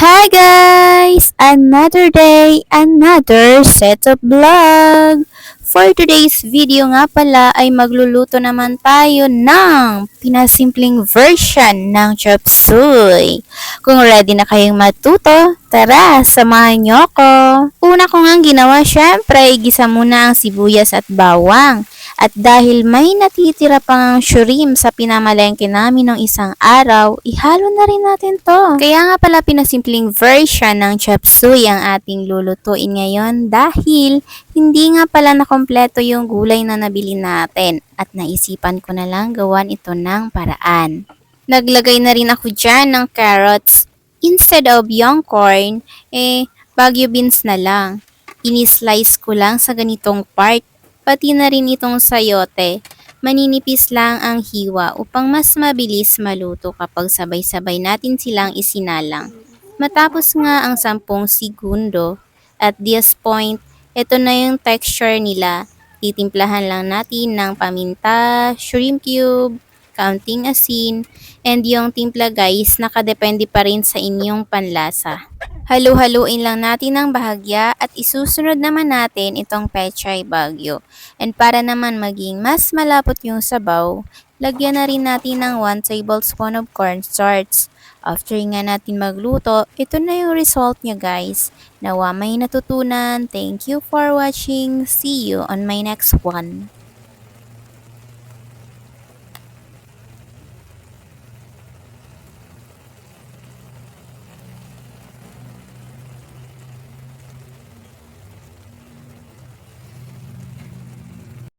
Hi guys! Another day, another set of vlog! For today's video nga pala ay magluluto naman tayo ng pinasimpleng version ng chop suey. Kung ready na kayong matuto, tara, samahan niyo ako! Una ko nga ginawa, syempre, igisa muna ang sibuyas at bawang. At dahil may natitira pang shrimp sa pinamalengke namin ng isang araw, ihalo na rin natin to. Kaya nga pala pinasimpleng version ng chop suey ang ating lulutuin ngayon dahil hindi nga pala nakompleto yung gulay na nabili natin at naisipan ko na lang gawan ito ng paraan. Naglagay na rin ako dyan ng carrots. Instead of young corn, eh, bagyo beans na lang. Ini-slice ko lang sa ganitong part pati na rin itong sayote. Maninipis lang ang hiwa upang mas mabilis maluto kapag sabay-sabay natin silang isinalang. Matapos nga ang 10 segundo, at this point, ito na yung texture nila. Titimplahan lang natin ng paminta, shrimp cube, counting asin, and yung timpla guys, nakadepende pa rin sa inyong panlasa. Halu-haluin lang natin ng bahagya at isusunod naman natin itong pechay bagyo. And para naman maging mas malapot yung sabaw, lagyan na rin natin ng 1 tablespoon of cornstarch. After nga natin magluto, ito na yung result niya guys. Nawa may natutunan. Thank you for watching. See you on my next one.